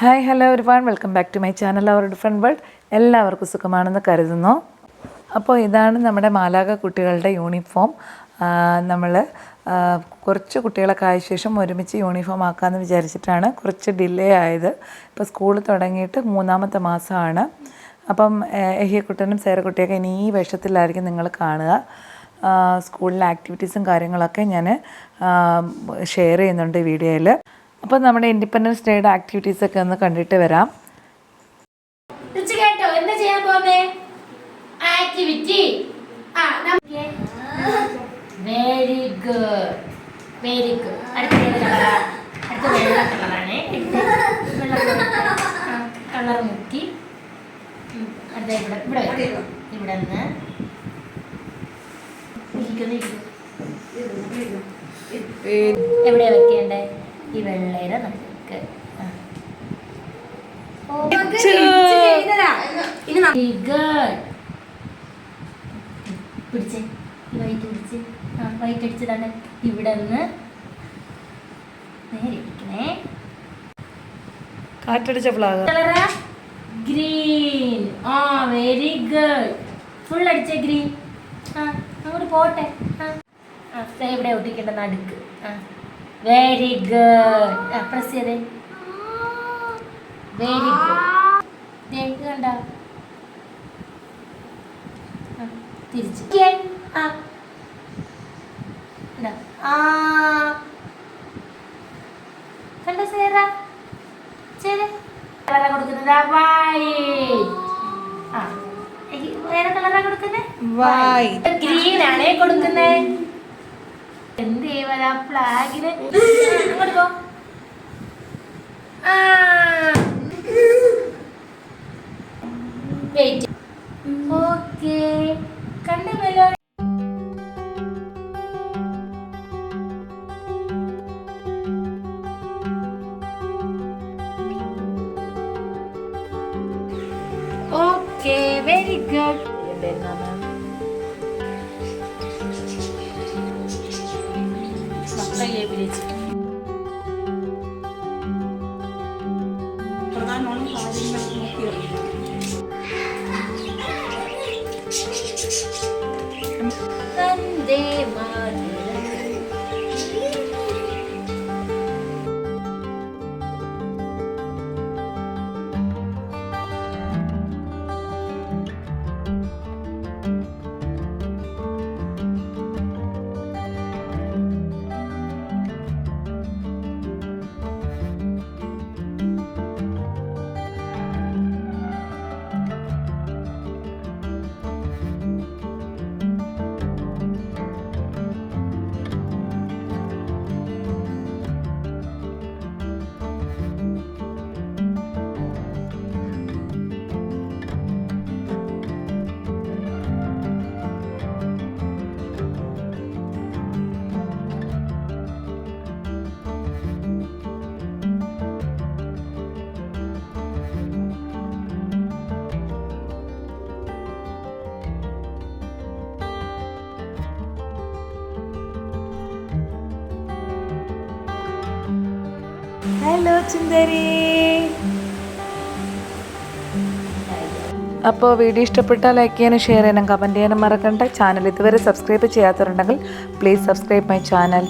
Hi hello ഒരുപാട് welcome back to my channel our different world എല്ലാവർക്കും സുഖമാണെന്ന് കരുതുന്നു. അപ്പോൾ ഇതാണ് നമ്മുടെ മാലാക കുട്ടികളുടെ യൂണിഫോം നമ്മൾ കുറച്ച് കുട്ടികളൊക്കെ ആയ ശേഷം ഒരുമിച്ച് യൂണിഫോം ആക്കാമെന്ന് വിചാരിച്ചിട്ടാണ് കുറച്ച് ഡിലേ ആയത്. ഇപ്പോൾ സ്കൂൾ തുടങ്ങിയിട്ട് മൂന്നാമത്തെ മാസമാണ്. അപ്പം എഹിയക്കുട്ടനും സേരക്കുട്ടിയൊക്കെ ഇനി ഈ വേഷത്തിലായിരിക്കും നിങ്ങൾ കാണുക. സ്കൂളിലെ ആക്ടിവിറ്റീസും കാര്യങ്ങളൊക്കെ ഞാൻ ഷെയർ ചെയ്യുന്നുണ്ട് വീഡിയോയിൽ അപ്പോൾ നമ്മുടെ ഇൻഡിപെൻഡൻസ് ഡേയുടെ ആക്ടിവിറ്റീസൊക്കെ ഒന്ന് കണ്ടിട്ട് വരാം. റിച്ച് കേട്ടോ എന്താ ചെയ്യാൻ പോകുന്നേ ആക്ടിവിറ്റി ആ വെരി ഗുഡ് വെരി ഗുഡ് അടുത്ത ഏത് കളറാ അടുത്ത വെള്ള കളറാണ് കളർ മുക്കി. ഉം, അടുത്ത ഇവിടെ ഇവിടെ വെക്ക്. ഇവിടെ നിന്ന്. ഇരിക്കുന്നു, ഇരിക്കുന്നു. എവിടെയാ വെക്കേണ്ടേ ഈ വെള്ളയുടെ നമുക്ക് പിടിച്ചേ ഈ വൈറ്റ് പിടിച്ച് ആ വൈറ്റ് അടിച്ചതാണ് ഇവിടെ നിന്ന് നേരെ ഇരിക്കണേ. കാറ്റടിച്ച ഫ്ലാഗ് ഗ്രീൻ ആ? വെരി ഗുഡ് ഫുൾ അടിച്ച ഗ്രീൻ ആ അങ്ങോട്ട് പോട്ടെ. ആ. ഇവിടെ ഒട്ടിക്കേണ്ട നടുക്ക്. ആ. വെരി ഗുഡ് പ്രസ് ചെയ്തേ. വെരി ഗുഡ് കണ്ട? തിരിച്ച്. കണ്ട? സേറ? ചെയ്തേ. കളറാ കൊടുക്കുന്നത്. ആ. വേറെ കളറാ കൊടുക്കുന്നത്. ഗ്രീൻ ആണേ കൊടുക്കുന്നേ. എന്ത് ചെയ്യുവാ ഫ്ലാഗിന് അങ്ങോട്ട് പോ. ആ. വെയിറ്റ് ഓക്കേ കണ്ട mellow. Okay very good rahatlıkla yiyebilecek. Buradan onun ağzını hello ചുന്ദരി അപ്പോൾ വീഡിയോ ഇഷ്ടപ്പെട്ടാൽ ലൈക്ക് ചെയ്യാനും ഷെയർ ചെയ്യാനും കമന്റ് ചെയ്യാനും മറക്കണ്ട. ചാനൽ ഇതുവരെ സബ്സ്ക്രൈബ് ചെയ്യാത്തവരുണ്ടെങ്കിൽ പ്ലീസ് സബ്സ്ക്രൈബ് മൈ ചാനൽ